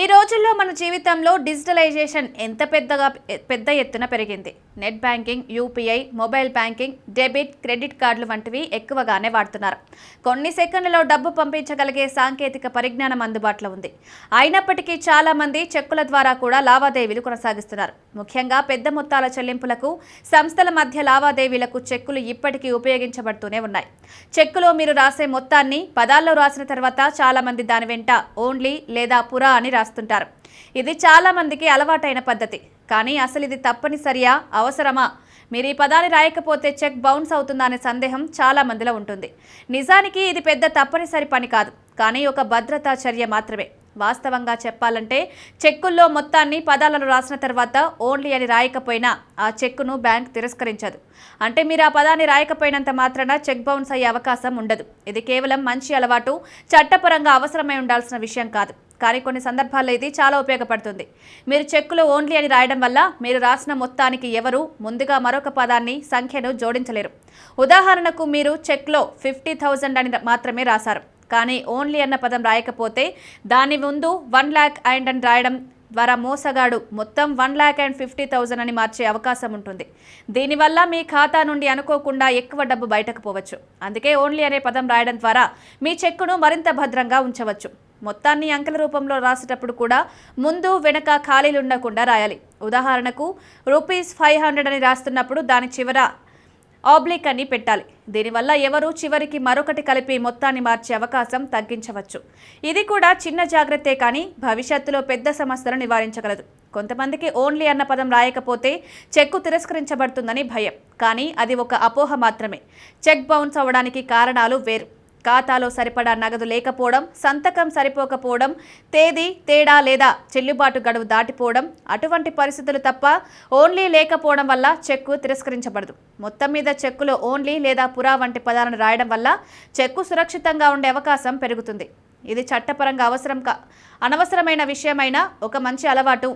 ఈ రోజుల్లో మన జీవితంలో డిజిటలైజేషన్ ఎంత పెద్దగా పెద్ద ఎత్తున పెరిగింది? Net banking UPI mobile banking debit credit కార్డులు వంటివి ఎక్కువగానే వాడుతున్నారు. కొన్ని సెకండ్లలో డబ్బు పంపించగలిగే సాంకేతిక పరిజ్ఞానం అందుబాటులో ఉంది. అయినప్పటికీ చాలామంది చెక్కుల ద్వారా కూడా లావాదేవీలు కొనసాగిస్తున్నారు. ముఖ్యంగా పెద్ద మొత్తాల చెల్లింపులకు సంస్థల మధ్య లావాదేవీలకు చెక్కులు ఇప్పటికీ ఉపయోగించబడుతూనే ఉన్నాయి. చెక్కులో మీరు రాసే మొత్తాన్ని పదాల్లో రాసిన తర్వాత చాలామంది దాని వెంట ఓన్లీ లేదా పురా అని రాస్తుంటారు ఇది చాలా మందికి అలవాటైన పద్ధతి. కానీ అసలు ఇది తప్పనిసరియా? అవసరమా? మీరు ఈ పదాన్ని రాయకపోతే చెక్ బౌన్స్ అవుతుందా అనే సందేహం చాలా మందిలో ఉంటుంది. నిజానికి ఇది పెద్ద తప్పనిసరి పని కాదు. కానీ ఒక భద్రతా చర్య మాత్రమే. వాస్తవంగా చెప్పాలంటే చెక్కుల్లో మొత్తాన్ని పదాలను రాసిన తర్వాత ఓన్లీ అని రాయకపోయినా ఆ చెక్కును బ్యాంక్ తిరస్కరించదు. అంటే మీరు ఆ పదాన్ని రాయకపోయినంత మాత్రాన చెక్ బౌన్స్ అయ్యే అవకాశం ఉండదు. ఇది కేవలం మంచి అలవాటు చట్టపరంగా అవసరమై ఉండాల్సిన విషయం కాదు. కానీ కొన్ని సందర్భాల్లో ఇది చాలా ఉపయోగపడుతుంది. మీరు చెక్కులో ఓన్లీ అని రాయడం వల్ల మీరు రాసిన మొత్తానికి ఎవరు ముందుగా మరొక పదాన్ని సంఖ్యను జోడించలేరు. ఉదాహరణకు మీరు చెక్లో ఫిఫ్టీ థౌజండ్ అని మాత్రమే రాశారు. కానీ ఓన్లీ అన్న పదం రాయకపోతే దాని ముందు వన్ ల్యాక్ అండ్ అని రాయడం ద్వారా మోసగాడు మొత్తం one lakh and fifty thousand అని మార్చే అవకాశం ఉంటుంది. దీనివల్ల మీ ఖాతా నుండి అనుకోకుండా ఎక్కువ డబ్బు బయటకు పోవచ్చు. అందుకే ఓన్లీ అనే పదం రాయడం ద్వారా మీ చెక్కును మరింత భద్రంగా ఉంచవచ్చు. మొత్తాన్ని అంకెల రూపంలో రాసేటప్పుడు కూడా ముందు వెనక ఖాళీలు ఉండకుండా రాయాలి. ఉదాహరణకు రూపీస్ ఫైవ్ హండ్రెడ్ అని రాస్తున్నప్పుడు దాని చివర ఆబ్లిక్ అని పెట్టాలి. దీనివల్ల ఎవరు చివరికి మరొకటి కలిపి మొత్తాన్ని మార్చే అవకాశం తగ్గించవచ్చు. ఇది కూడా చిన్న జాగ్రత్తే కానీ భవిష్యత్తులో పెద్ద సమస్యలను నివారించగలదు. కొంతమందికి ఓన్లీ అన్న పదం రాయకపోతే చెక్కు తిరస్కరించబడుతుందని భయం. కానీ అది ఒక అపోహ మాత్రమే. చెక్ బౌన్స్ అవ్వడానికి కారణాలు వేరు. ఖాతాలో సరిపడా నగదు లేకపోవడం సంతకం సరిపోకపోవడం తేదీ తేడా లేదా చెల్లుబాటు గడువు దాటిపోవడం అటువంటి పరిస్థితులు తప్ప ఓన్లీ లేకపోవడం వల్ల చెక్కు తిరస్కరించబడదు. మొత్తం మీద చెక్కులో ఓన్లీ లేదా పురా వంటి పదాలను రాయడం వల్ల చెక్కు సురక్షితంగా ఉండే అవకాశం పెరుగుతుంది. ఇది చట్టపరంగా అవసరం కా అనవసరమైన విషయమైన ఒక మంచి అలవాటు.